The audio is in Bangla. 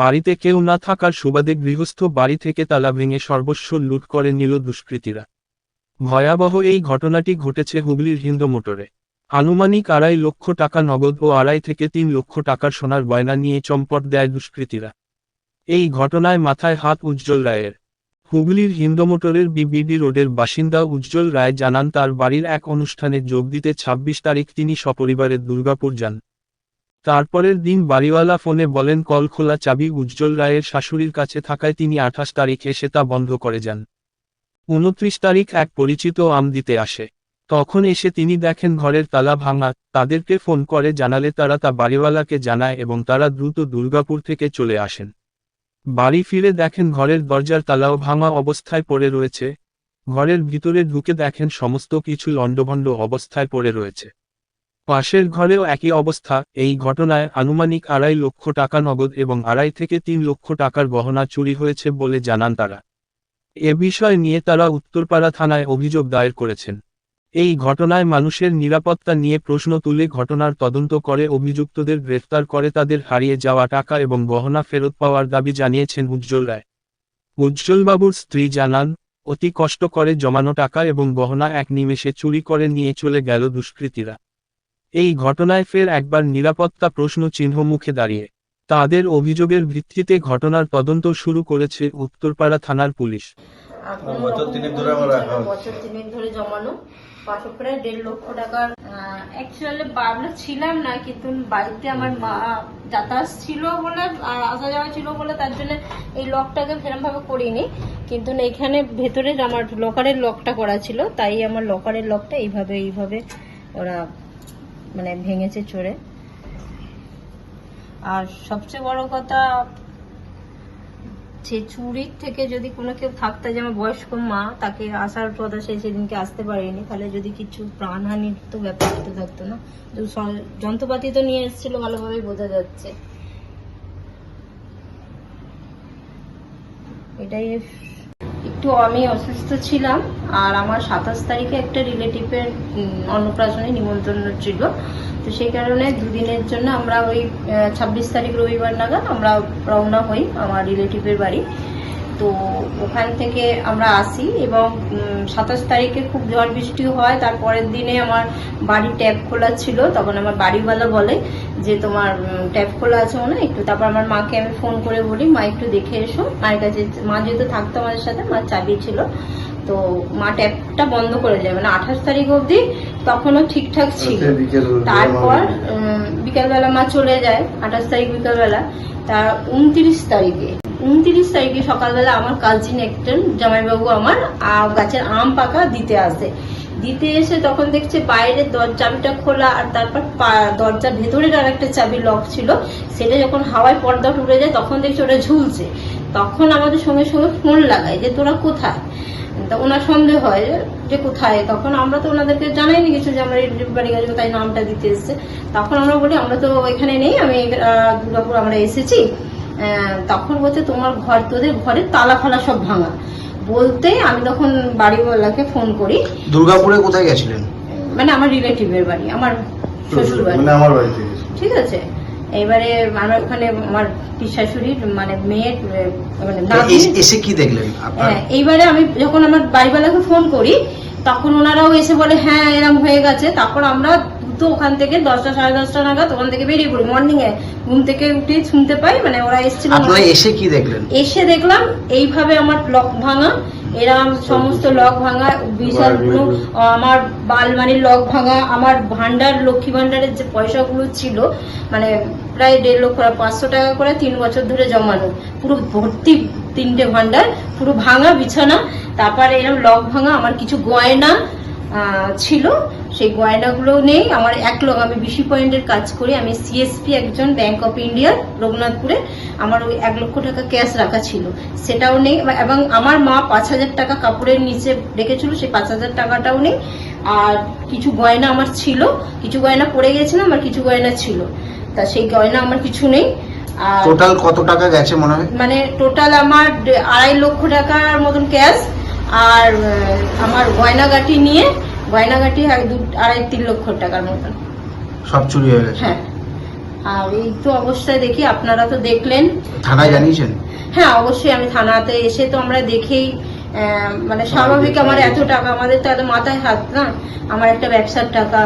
বাড়িতে কেউ না থাকার সুবাদে গৃহস্থ বাড়ি থেকে তালা ভেঙে সর্বস্ব লুট করে নিল দুষ্কৃতীরা। ভয়াবহ এই ঘটনাটি ঘটেছে হুগলির হিন্দু মোটরে। আনুমানিক আড়াই লক্ষ টাকা নগদ ও আড়াই থেকে তিন লক্ষ টাকার সোনার গয়না নিয়ে চম্পট দেয় দুষ্কৃতীরা। এই ঘটনায় মাথায় হাত উজ্জ্বল রায়ের। হুগলির হিন্দমোটরের বিবিডি রোডের বাসিন্দা উজ্জ্বল রায় জানান, তার বাড়ির এক অনুষ্ঠানে যোগ দিতে ২৬ তারিখ তিনি সপরিবারে দুর্গাপুর যান। তারপরের দিন বাড়িওয়ালা ফোনে বলেন, কল খোলা চাবি উজ্জ্বল রায়ের শাশুড়ির কাছে থাকায় তিনি আঠাশ তারিখ এসে তা বন্ধ করে যান। উনত্রিশ তারিখ এক পরিচিত আম দিতে আসে। তখন এসে তিনি দেখেন ঘরের তালা ভাঙা, তাদেরকে ফোন করে জানালে তারা তা বাড়িওয়ালাকে জানায় এবং তারা দ্রুত দুর্গাপুর থেকে চলে আসেন। বাড়ি ফিরে দেখেন ঘরের দরজার তালাও ভাঙা অবস্থায় পড়ে রয়েছে। ঘরের ভিতরে ঢুকে দেখেন সমস্ত কিছু লণ্ডভণ্ড অবস্থায় পড়ে রয়েছে। পাশের ঘরেও একই অবস্থা, এই ঘটনায় আনুমানিক আড়াই লক্ষ টাকা নগদ এবং আড়াই থেকে তিন লক্ষ টাকার গহনা চুরি হয়েছে বলে জানান তারা। এ বিষয় নিয়ে তারা উত্তরপাড়া থানায় অভিযোগ দায়ের করেছেন। এই ঘটনায় মানুষের নিরাপত্তা নিয়ে প্রশ্ন তুলে ঘটনার তদন্ত করে অভিযুক্তদের গ্রেফতার করে তাদের হারিয়ে যাওয়া টাকা এবং গহনা ফেরত পাওয়ার দাবি জানিয়েছেন উজ্জ্বল রায়। উজ্জ্বলবাবুর স্ত্রী জানান, অতি কষ্ট করে জমানো টাকা এবং গহনা এক নিমেষে চুরি করে নিয়ে চলে গেল দুষ্কৃতীরা। এই ঘটনায় ফের একবার নিরাপত্তা প্রশ্ন চিহ্ন মুখে দাঁড়িয়ে। তাদের অভিযোগের ভিত্তিতে ঘটনার তদন্ত শুরু করেছে উত্তরপাড়া থানার পুলিশ। এখন বছর তিনেক ধরে। বছর তিনেক ধরে জমানো। পাশে প্রায় দেড় লক্ষ টাকার অ্যাকচুয়ালি আমরা ছিলাম না কিন্তু বাড়িতে আমার মা যাতায়াত ছিল বলে আর আসা যাওয়া ছিল বলে তার জন্য এই লকটাকে সেরকম ভাবে করিনি। কিন্তু এখানে ভেতরে আমার লকারের লকটা করা ছিল তাই আমার লকারের লকটা এইভাবে এইভাবে ওরা মানে ভেঙেছে চড়ে আর সবচেয়ে বড় কথা সে চুরির থেকে যদি কোনো কেউ থাকতে যে আমার বয়স্ক মা, তাকে আসার কথা সে সেদিনকে আসতে পারেনি, তাহলে যদি কিছু প্রাণহানির তো ব্যাপার হতে থাকতো না। যন্ত্রপাতি তো নিয়ে এসেছিল ভালোভাবেই বোঝা যাচ্ছে। এটাই একটু আমি অসুস্থ ছিলাম, আর আমার সাতাশ তারিখে একটা রিলেটিভের অন্নপ্রাশনে নিমন্ত্রণ ছিল। তো সেই কারণে দুদিনের জন্য আমরা ওই ছাব্বিশ তারিখ রবিবার নাগাদ আমরা রওনা হই আমার রিলেটিভের বাড়ি। তো ওখান থেকে আমরা আসি এবং সাতাশ তারিখে খুব ঝড় বৃষ্টি হয় তারপরের দিনে আমার বাড়ি ট্যাপ খোলা ছিল তখন আমার বাড়িওয়ালা বলে যে তোমার ট্যাপ খোলা আছে মনে একটু তারপর আমার মাকে আমি ফোন করে বলি মা একটু দেখে এসো মায়ের কাছে মা যেহেতু থাকতো আমাদের সাথে মার চাবি ছিল তো মা ট্যাপটা বন্ধ করে যায় মানে আঠাশ তারিখ অবধি তখনও ঠিকঠাক ছিল। তারপর বিকালবেলা মা চলে যায় আঠাশ তারিখ বিকালবেলা তা উনত্রিশ তারিখে। উনত্রিশ তারিখে সকালবেলা আমার কাজিন একজন, জামাইবাবু আমার গাছের আম পাকা দিতে আসে। দিতে এসে তখন দেখছে বাইরের চাবিটা খোলা আর তারপর দরজার ভেতরের আর একটা চাবি লক ছিল। সেটা যখন হাওয়ায় পর্দা উড়ে যায়, তখন দেখছি ওটা ঝুলছে। তখন আমাদের সঙ্গে সঙ্গে ফোন লাগায় যে, তোরা কোথায়? ওনার সন্দেহ হয় যে কোথায়? তখন আমরা তো ওনাদেরকে জানাইনি কিছু যে, আমরা বাড়ি গেছি, তাই নামটা দিতে এসছে। তখন আমরা বলি, আমরা তো ওইখানে নেই, আমি দুর্গাপুর, আমরা এসেছি। তখন বলছে তোমার ঘর তোদের ঘরের তালা ফালা সব ভাঙা। বলতে আমি তখন বাড়িওয়ালাকে ফোন করি। দুর্গাপুরে কোথায় গেছিলেন? মানে আমার রিলেটিভের বাড়ি আমার শ্বশুর বাড়ি। মানে আমার বাড়িতে ঠিক আছে? এবারে আমার ওখানে আমার পিসাশুড়ির মানে মেয়ের মানে এসে কি দেখলেন হ্যাঁ এইবারে আমি যখন আমার বাড়িওয়ালাকে ফোন করি তখন ওনারাও এসে বলে হ্যাঁ এরম হয়ে গেছে। তারপর আমরা দ্রুত ওখান থেকে দশটা সাড়ে দশটা নাগাদ ওখান থেকে বেরিয়ে পড়ি মর্নিং এ ঘুম থেকে উঠে শুনতে পাই মানে ওরা এসেছিল আপনারা এসে কি দেখলেন? এসে দেখলাম এইভাবে আমার লক ভাঙা এরম সমস্ত লক ভাঙা বিশাল আমার বালমানির লক ভাঙা আমার ভান্ডার লক্ষ্মী ভান্ডারের যে পয়সাগুলো ছিল মানে প্রায় দেড় লক্ষ পাঁচশো টাকা করে তিন বছর ধরে জমানো। পুরো ভর্তি তিনটে ভান্ডার পুরো ভাঙা বিছানা তারপরে এরম লক ভাঙা আমার কিছু গয়না ছিল সেই গয়নাগুলো নেই। আমার এক লক্ষ আমি বিশি পয়েন্টের কাজ করি। আমি সিএসপি একজন ব্যাংক অফ ইন্ডিয়া রঘুনাথপুরে। আমার ওই এক লক্ষ টাকা ক্যাশ রাখা ছিল। সেটাও নেই। এবং আমার মা পাঁচ হাজার টাকা কাপড়ের নিচে রেখেছিল সেই পাঁচ হাজার টাকাটাও নেই। আর কিছু গয়না আমার ছিল। কিছু গয়না পড়ে গেছিলাম আর কিছু গয়না ছিল। তা সেই গয়না আমার কিছু নেই। আর টোটাল কত টাকা গেছে মনে হয়? মানে টোটাল আমার আড়াই লক্ষ টাকার মতন ক্যাশ আর আমার গয়নাগাটি নিয়ে গয়নাগাটি এক দু আড়াই তিন লক্ষ টাকার মতন। সব চুরি হয়ে গেছে? হ্যাঁ। আর এই তো অবস্থায় দেখি আপনারা তো দেখলেন। থানায় জানিয়েছেন? হ্যাঁ অবশ্যই আমি থানাতে এসে তো আমরা দেখেই মানে স্বাভাবিক আমার এত টাকা আমাদের তো এত মাথায় হাত না আমার একটা ব্যবসার টাকা।